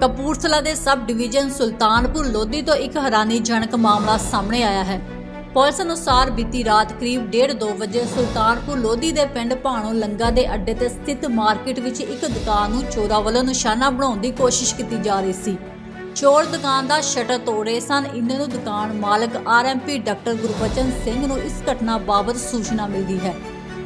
ਕਪੂਰਥਲਾ ਦੇ sub division Sultanpur Lodhi ਤੋਂ ਇੱਕ ਹੈਰਾਨੀਜਨਕ ਮਾਮਲਾ ਸਾਹਮਣੇ ਆਇਆ ਹੈ। ਪੁਲਿਸ ਅਨੁਸਾਰ ਬੀਤੀ ਰਾਤ ਕਰੀਬ 1:30 ਵਜੇ ਸੁਲਤਾਨਪੁਰ ਲੋਧੀ ਦੇ ਪਿੰਡ ਭਾਣੋ ਲੰਗਾ ਦੇ ਅੱਡੇ ਤੇ ਸਥਿਤ ਮਾਰਕੀਟ ਵਿੱਚ ਇੱਕ ਦੁਕਾਨ ਨੂੰ ਚੋਰਾਂ ਵੱਲੋਂ ਨਿਸ਼ਾਨਾ ਬਣਾਉਣ ਦੀ ਕੋਸ਼ਿਸ਼ ਕੀਤੀ ਜਾ ਰਹੀ ਸੀ। ਚੋਰ ਦੁਕਾਨ ਦਾ ਸ਼ਟਰ ਤੋੜ ਰਹੇ ਸਨ। ਇਹਨਾਂ ਨੂੰ ਦੁਕਾਨ ਮਾਲਕ ਆਰਐਮਪੀ ਡਾਕਟਰ ਗੁਰਬਚਨ ਸਿੰਘ ਨੂੰ ਇਸ ਘਟਨਾ ਬਾਬਤ ਸੂਚਨਾ ਮਿਲਦੀ ਹੈ,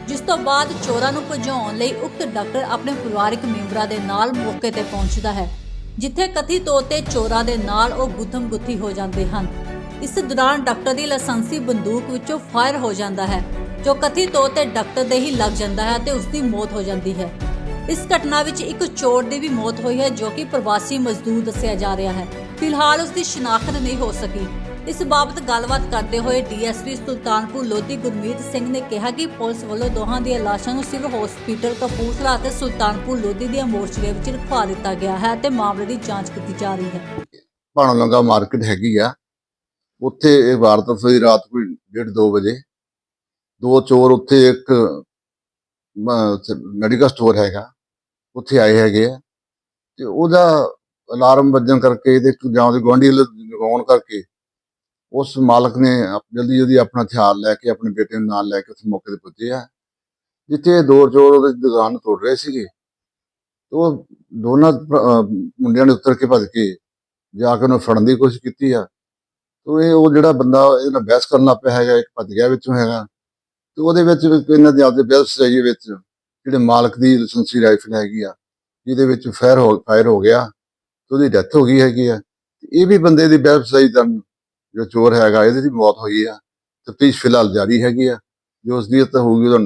ਜਿਸ ਤੋਂ ਬਾਅਦ ਚੋਰਾਂ ਨੂੰ ਭਜਾਉਣ ਲਈ ਉਕਤ ਡਾਕਟਰ ਆਪਣੇ ਪਰਿਵਾਰਕ ਮੈਂਬਰਾਂ ਦੇ ਨਾਲ ਮੌਕੇ ਤੇ ਪਹੁੰਚਦਾ ਹੈ। ਜਿੱਥੇ ਕਥਿਤ ਤੌਰ ਤੇ ਚੋਰਾਂ ਦੇ ਨਾਲ ਉਹ ਗੁੱਥਮ ਗੁੱਥੀ ਹੋ ਜਾਂਦੇ ਹਨ। ਇਸ ਦੌਰਾਨ ਡਾਕਟਰ ਦੀ ਲਾਇਸੈਂਸੀ ਬੰਦੂਕ ਵਿੱਚੋਂ ਫਾਇਰ ਹੋ ਜਾਂਦਾ ਹੈ, ਜੋ ਕਥਿਤ ਤੌਰ ਤੇ ਡਾਕਟਰ ਦੇ ਹੀ ਲੱਗ ਜਾਂਦਾ ਹੈ ਤੇ ਉਸ ਦੀ ਮੌਤ ਹੋ ਜਾਂਦੀ ਹੈ। ਇਸ ਘਟਨਾ ਵਿੱਚ ਇੱਕ ਚੋਰ ਦੀ ਵੀ ਮੌਤ ਹੋਈ ਹੈ, ਜੋ ਕਿ ਪ੍ਰਵਾਸੀ ਮਜ਼ਦੂਰ ਦੱਸਿਆ ਜਾ ਰਿਹਾ ਹੈ। ਫਿਲਹਾਲ ਉਸ ਦੀ ਸ਼ਨਾਖਤ ਨਹੀਂ ਹੋ ਸਕੀ। ਇਸ ਬਾਬਤ ਗੱਲਬਾਤ ਕਰਦੇ ਹੋਏ ਡੀਐਸਪੀ ਸੁਲਤਾਨਪੁਰ ਲੋਧੀ ਗੁਰਮੀਤ ਸਿੰਘ ਨੇ ਕਿਹਾ ਕਿ ਪੁਲਿਸ ਵੱਲੋਂ ਦੋਹਾਂ ਦੀਆਂ ਲਾਸ਼ਾਂ ਨੂੰ ਸਿਵਲ ਹਸਪੀਟਲ ਕਪੂਰਥਲਾ ਅਤੇ ਸੁਲਤਾਨਪੁਰ ਲੋਧੀ ਦੀਆਂ ਮੋਰਚਰੀਆਂ ਵਿੱਚ ਰਖਵਾ ਦਿੱਤਾ ਗਿਆ ਹੈ ਤੇ ਮਾਮਲੇ ਦੀ ਜਾਂਚ ਕੀਤੀ ਜਾ ਰਹੀ ਹੈ। ਭਾਣੋ ਲੰਗਾ ਮਾਰਕੀਟ ਹੈਗੀ ਆ। ਉੱਥੇ ਇਹ ਵਾਰਦਾਤ ਹੋਈ ਰਾਤ ਕੋਈ 1:30 ਵਜੇ। ਦੋ ਚੋਰ ਉੱਥੇ ਇੱਕ ਮੈਡੀਕਲ ਸਟੋਰ ਹੈਗਾ। ਉੱਥੇ ਆਏ ਹੈਗੇ ਆ। ਤੇ ਉਹਦਾ ਅਲਾਰਮ ਵੱਜਣ ਕਰਕੇ ਇਹਦੇ ਜਾਂ ਉਹਦੇ ਗੁਆਂਢੀ ਲਗਾਉਣ ਕਰਕੇ ਉਸ ਮਾਲਕ ਨੇ ਜਲਦੀ ਜਲਦੀ ਆਪਣਾ ਹਥਿਆਰ ਲੈ ਕੇ, ਆਪਣੇ ਬੇਟੇ ਨੂੰ ਨਾਲ ਲੈ ਕੇ ਉੱਥੇ ਮੌਕੇ ਤੇ ਪੁੱਜੇ ਆ। ਜਿੱਥੇ ਇਹ ਦੋ ਚੋਰ ਉਹਦੇ ਦੁਕਾਨ ਤੋੜ ਰਹੇ ਸੀਗੇ। ਉਹ ਦੋਨਾਂ ਮੁੰਡਿਆਂ ਨੇ ਉੱਤਰ ਕੇ ਭੱਜ ਕੇ ਜਾ ਕੇ ਉਹਨੂੰ ਫੜਨ ਦੀ ਕੋਸ਼ਿਸ਼ ਕੀਤੀ ਆ। ਤੋ ਇਹ, ਉਹ ਜਿਹੜਾ ਬੰਦਾ ਇਹਦੇ ਨਾਲ ਬਹਿਸ ਕਰਨ ਲੱਗ ਪਿਆ ਹੈਗਾ, ਇੱਕ ਭੱਜ ਗਿਆ ਵਿੱਚੋਂ ਹੈਗਾ। ਤੇ ਉਹਦੇ ਵਿੱਚ ਇਹਨਾਂ ਦੇ ਆਪਦੇ ਬਹਿਸ ਸਜਾਈ ਵਿੱਚ ਜਿਹੜੇ ਮਾਲਕ ਦੀ ਲਾਇਸੈਂਸੀ ਰਾਈਫਲ ਹੈਗੀ ਆ, ਜਿਹਦੇ ਵਿੱਚ ਫਾਇਰ ਹੋ ਫਾਇਰ ਹੋ ਗਿਆ, ਤੇ ਉਹਦੀ ਡੈਥ ਹੋ ਗਈ ਹੈਗੀ ਆ। ਤੇ ਇਹ ਵੀ ਬੰਦੇ ਦੀ ਬਹਿਸ ਸਜਾਈ ਦਾ ਜੋ ਚੋਰ ਹੈਗਾ ਇਹਦੀ ਵੀ ਮੌਤ ਹੋਈ ਆ। ਤਫਤੀਸ਼ ਫਿਲਹਾਲ ਜਾਰੀ ਹੈਗੀ ਆ। ਜੋ ਉਸ ਦੀ ਤਾਂ ਹੋਊਗੀ ਉਹਦਾ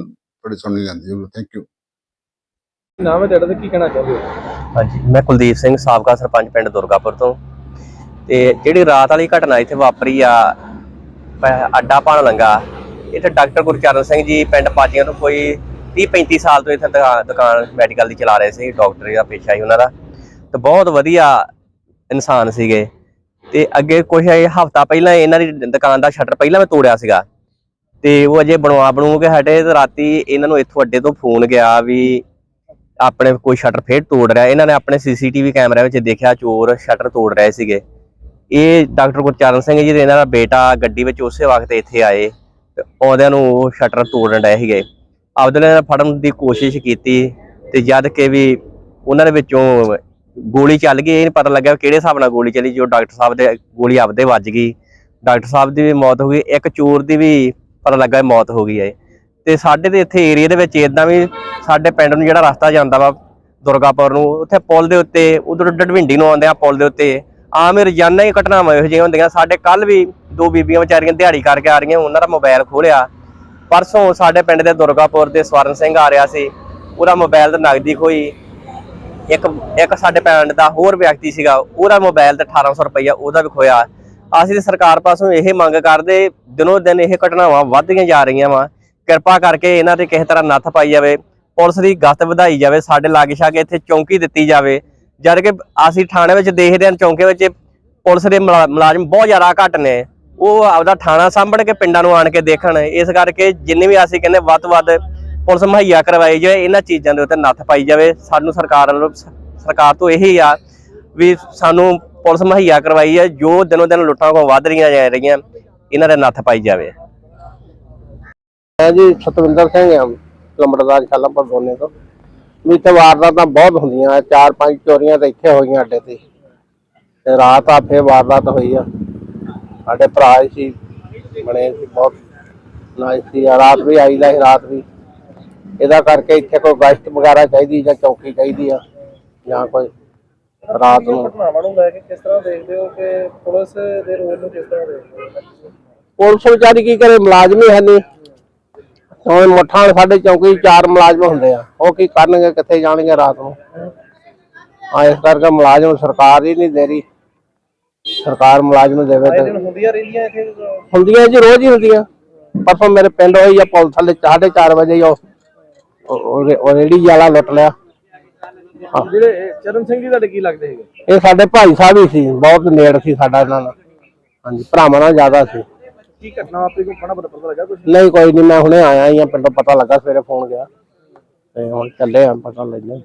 ਬੜੀ ਸੁਣਨੀ ਜਾਂਦੀ ਹੋਊਗੀ ਥੈਂਕ ਯੂ ਨਾਮ ਹੈ ਤੁਹਾਡਾ ਤੇ ਕੀ ਕਹਿਣਾ ਚਾਹੁੰਦੇ ਹੋ? ਹਾਂਜੀ ਮੈਂ ਕੁਲਦੀਪ ਸਿੰਘ ਸਾਬਕਾ ਸਰਪੰਚ ਪਿੰਡ ਦੁਰਗਾਪੁਰ ਤੋਂ। ਤੇ ਜਿਹੜੀ ਰਾਤ ਵਾਲੀ ਘਟਨਾ ਇੱਥੇ ਵਾਪਰੀ ਆ ਅੱਡਾ ਪਾਣ ਲੰਗਾ ਇੱਥੇ ਡਾਕਟਰ ਗੁਰਚਰਨ ਸਿੰਘ ਜੀ ਪਿੰਡ ਪਾਜੀਆਂ ਤੋਂ ਕੋਈ 30 35 ਸਾਲ ਤੋਂ ਇੱਥੇ ਦੁਕਾ- ਦੁਕਾਨ ਮੈਡੀਕਲ ਦੀ ਚਲਾ ਰਹੇ ਸੀ ਡਾਕਟਰ ਦਾ ਪੇਸ਼ਾ ਸੀ ਉਹਨਾਂ ਦਾ। ਤੇ ਬਹੁਤ ਵਧੀਆ ਇਨਸਾਨ ਸੀਗੇ। ਤੇ ਅੱਗੇ ਕੁਝ ਹਫਤਾ ਪਹਿਲਾਂ ਇਹਨਾਂ ਦੀ ਦੁਕਾਨ ਦਾ ਸ਼ਟਰ ਪਹਿਲਾਂ ਮੈਂ ਤੋੜਿਆ ਸੀਗਾ। ਤੇ ਉਹ ਅਜੇ ਬਣਵਾ ਬਣੂ ਕੇ ਹਟੇ ਤੇ ਰਾਤੀ ਇਹਨਾਂ ਨੂੰ ਇੱਥੋਂ ਅੱਡੇ ਤੋਂ ਫੋਨ ਗਿਆ ਵੀ ਆਪਣੇ ਕੋਈ ਸ਼ਟਰ ਫੇਰ ਤੋੜ ਰਿਹਾ। ਇਹਨਾਂ ਨੇ ਆਪਣੇ ਸੀਸੀਟੀਵੀ ਕੈਮਰੇ ਵਿੱਚ ਦੇਖਿਆ ਚੋਰ ਸ਼ਟਰ ਤੋੜ ਰਹੇ ਸੀਗੇ। ਇਹ ਡਾਕਟਰ ਗੁਰਚਰਨ ਸਿੰਘ ਜੀ ਦੇ ਇਹਨਾਂ ਦਾ ਬੇਟਾ ਗੱਡੀ ਵਿੱਚ ਉਸੇ ਵਕਤ ਇੱਥੇ ਆਏ ਤੇ ਆਉਂਦਿਆਂ ਨੂੰ ਉਹ ਸ਼ਟਰ ਤੋੜਨ ਰਹੇ ਸੀਗੇ। ਆਪਦੇ ਨੇ ਫੜਨ ਦੀ ਕੋਸ਼ਿਸ਼ ਕੀਤੀ ਤੇ ਜਦ ਕਿ ਵੀ ਉਹਨਾਂ ਦੇ ਵਿੱਚੋਂ ਗੋਲੀ ਚੱਲ ਗਈ, ਇਹ ਨਹੀਂ ਪਤਾ ਲੱਗਿਆ ਕਿਹੜੇ ਹਿਸਾਬ ਨਾਲ ਗੋਲੀ ਚੱਲੀ, ਜੋ ਡਾਕਟਰ ਸਾਹਿਬ ਦੇ ਗੋਲੀ ਆਪਦੇ ਵੱਜ ਗਈ। ਡਾਕਟਰ ਸਾਹਿਬ ਦੀ ਵੀ ਮੌਤ ਹੋ ਗਈ, ਇੱਕ ਚੋਰ ਦੀ ਵੀ ਪਤਾ ਲੱਗਾ ਮੌਤ ਹੋ ਗਈ ਹੈ। ਤੇ ਸਾਡੇ ਦੇ ਇੱਥੇ ਏਰੀਆ ਦੇ ਵਿੱਚ ਇਦਾਂ ਵੀ ਸਾਡੇ ਪਿੰਡ ਨੂੰ ਜਿਹੜਾ ਰਸਤਾ ਜਾਂਦਾ ਵਾ, ਦੁਰਗਾਪੁਰ ਨੂੰ, ਉੱਥੇ ਪੁਲ ਦੇ ਉੱਤੇ, ਉਧਰ ਡਡਵਿੰਡੀ ਨੂੰ ਆਉਂਦੇ ਆ ਪੁਲ ਦੇ ਉੱਤੇ, ਆਮ ਹੀ ਰੋਜ਼ਾਨਾ ਹੀ ਘਟਨਾਵਾਂ ਇਹੋ ਜਿਹੀਆਂ ਹੁੰਦੀਆਂ। ਸਾਡੇ ਕੱਲ ਵੀ ਦੋ ਬੀਬੀਆਂ ਵਿਚਾਰੀਆਂ ਦਿਹਾੜੀ ਕਰਕੇ ਆ ਰਹੀਆਂ, ਉਹਨਾਂ ਦਾ ਮੋਬਾਈਲ ਖੋਲਿਆ ਪਰਸੋਂ ਸਾਡੇ ਪਿੰਡ ਦੇ ਦੁਰਗਾਪੁਰ ਦੇ ਸਵਰਨ ਸਿੰਘ ਆ ਰਿਹਾ ਸੀ, ਉਹਦਾ ਮੋਬਾਈਲ ਤੇ ਨਗਦੀ ਖੋਈ ਇੱਕ ਇੱਕ ਸਾਡੇ ਪਿੰਡ ਦਾ ਹੋਰ ਵਿਅਕਤੀ ਸੀਗਾ, ਉਹਦਾ ਮੋਬਾਈਲ ਤੇ 1800 ਰੁਪਈਆ ਉਹਦਾ ਵੀ ਖੋਇਆ ਅਸੀਂ ਤੇ ਸਰਕਾਰ ਪਾਸੋਂ ਇਹ ਮੰਗ ਕਰਦੇ, ਦਿਨੋ ਦਿਨ ਇਹ ਘਟਨਾਵਾਂ ਵੱਧਦੀਆਂ ਜਾ ਰਹੀਆਂ ਵਾ। ਕਿਰਪਾ ਕਰਕੇ ਇਹਨਾਂ ਤੇ ਕਿਸੇ ਤਰ੍ਹਾਂ ਨੱਥ ਪਾਈ ਜਾਵੇ, ਪੁਲਿਸ ਦੀ ਗਸ਼ਤ ਵਧਾਈ ਜਾਵੇ, ਸਾਡੇ ਲਾਗੇ ਛਾਗੇ ਇੱਥੇ ਚੌਂਕੀ ਦਿੱਤੀ ਜਾਵੇ। ਜਦ ਕਿ ਅਸੀਂ ਥਾਣੇ ਵਿੱਚ ਦੇਖਦੇ ਹਾਂ, ਚੌਂਕੇ ਵਿੱਚ ਪੁਲਿਸ ਦੇ ਮੁਲਾਜ਼ਮ ਬਹੁਤ ਜ਼ਿਆਦਾ ਘੱਟ ਨੇ। ਉਹ ਆਪਦਾ ਥਾਣਾ ਸਾਂਭਣ ਕੇ ਪਿੰਡਾਂ ਨੂੰ ਆਣ ਕੇ ਦੇਖਣ। ਇਸ ਕਰਕੇ ਜਿੰਨੇ ਵੀ ਅਸੀਂ ਕਹਿੰਦੇ ਵੱਧ ਤੋਂ ਵੱਧ ਪੁਲਿਸ ਮੁਹੱਈਆ ਕਰਵਾਈ ਜਾਵੇ, ਇਹਨਾਂ ਚੀਜ਼ਾਂ ਦੇ ਉੱਤੇ ਨੱਥ ਪਾਈ ਜਾਵੇ। ਸਾਨੂੰ ਸਰਕਾਰ ਵੱਲੋਂ, ਸਰਕਾਰ ਤੋਂ ਇਹੀ ਆ ਵੀ ਸਾਨੂੰ ਪੁਲਿਸ ਮੁਹੱਈਆ ਕਰਵਾਈ ਹੈ ਜੋ ਦਿਨੋ ਦਿਨ ਲੁੱਟਾਂ ਕੋ ਵੱਧ ਰਹੀਆਂ ਜਾ ਰਹੀਆਂ, ਇਹਨਾਂ ਦੇ ਨੱਥ ਪਾਈ ਜਾਵੇ। ਮੈਂ ਜੀ ਸਤਵਿੰਦਰ ਸਿੰਘ ਆ ਲੰਬੜਦਾਰ ਸ਼ਾਲਾਪੁਰ ਦੋਨੇ ਤੋਂ। ਵੀ ਇੱਥੇ ਵਾਰਦਾਤਾਂ ਬਹੁਤ ਹੁੰਦੀਆਂ, ਚਾਰ ਪੰਜ ਚੋਰੀਆਂ ਤਾਂ ਇੱਥੇ ਹੋਈਆਂ ਅੱਡੇ ਤੇ। ਤੇ ਰਾਤ ਆ ਫੇਰ ਵਾਰਦਾਤ ਹੋਈ ਆ। ਸਾਡੇ ਭਰਾ ਹੀ ਸੀ, ਬਣੇ ਸੀ ਬਹੁਤ ਨਾਈਸ ਸੀ। ਰਾਤ ਵੀ ਆਈਦਾ ਸੀ, ਰਾਤ ਵੀ। ਇਹਦਾ ਕਰਕੇ ਇੱਥੇ ਕੋਈ ਗਸ਼ਤ ਵਗੈਰਾ ਚਾਹੀਦੀ ਜਾਂ ਚੌਕੀ ਚਾਹੀਦੀ ਆ ਜਾਂ ਕੋਈ ਰਾਤ ਨੂੰ। ਘਟਨਾਵਾਂ ਨੂੰ ਲੈ ਕੇ ਕਿਸ ਤਰ੍ਹਾਂ ਦੇਖਦੇ ਹੋ ਕਿ ਪੁਲਿਸ ਦੇ ਰੋਲ ਨੂੰ ਕਿਸ ਤਰ੍ਹਾਂ ਦੇਖਦੇ ਹੋ? ਪੁਲਿਸ ਵਿਚਾਰੀ ਕੀ ਕਰੇ ਮੁਲਾਜ਼ਮ ਹੀ ਹੈ ਨਹੀਂ। ਹੁਣ ਮੁੱਠਾਂ ਵਾਲੇ ਸਾਡੇ ਚੌਕੀ ਚਾਰ ਮੁਲਾਜ਼ਮ ਹੁੰਦੇ ਆ। ਉਹ ਕੀ ਕਰਨਗੇ ਕਿੱਥੇ ਜਾਣਗੇ ਰਾਤ ਨੂੰ? ਆ ਇਸ ਕਰਕੇ ਮੁਲਾਜ਼ਮ ਸਰਕਾਰ ਹੀ ਨਹੀਂ ਦੇ ਰਹੀ। ਸਰਕਾਰ ਮੁਲਾਜ਼ਮ ਦੇਵੇ ਤੇ ਹੁੰਦੀਆਂ ਰਹਿੰਦੀਆਂ ਇੱਥੇ ਹੁੰਦੀਆਂ ਜੀ ਰੋਜ਼ ਹੀ ਹੁੰਦੀਆਂ। ਪਰਸੋਂ ਮੇਰੇ ਪਿੰਡ ਹੋਈ ਆ ਪੁਲਿਸ ਥੱਲੇ 4:30 ਵਜੇ ਹੀ ਉਹ ਰੇੜੀ ਵਾਲਾ ਲੁੱਟ ਲਿਆ। ਜਿਹੜੇ ਚਰਨ ਸਿੰਘ ਜੀ ਤੁਹਾਡੇ ਕੀ ਲੱਗਦੇ ਹੈਗੇ? ਇਹ ਸਾਡੇ ਭਾਈ ਸਾਹਿਬ ਹੀ ਸੀ ਬਹੁਤ ਨੇੜ ਸੀ ਸਾਡਾ ਇਹਨਾਂ ਨਾਲ। ਹਾਂਜੀ ਭਰਾਵਾਂ ਨਾਲ ਜ਼ਿਆਦਾ ਸੀ। ਕੀ ਘਟਨਾ ਆਪੇ ਕੋਈ ਪਣਾ ਪਤਾ ਲੱਗਾ ਕੁਝ ਨਹੀਂ ਕੋਈ ਨਹੀਂ ਮੈਂ ਹੁਣੇ ਆਇਆ ਹੀ ਆ ਪਿੰਡੋਂ ਪਤਾ ਲੱਗਾ ਸਵੇਰੇ ਫੋਨ ਗਿਆ। ਤੇ ਹੁਣ ਚੱਲੇ ਆ ਪਤਾ ਲੈਣੇ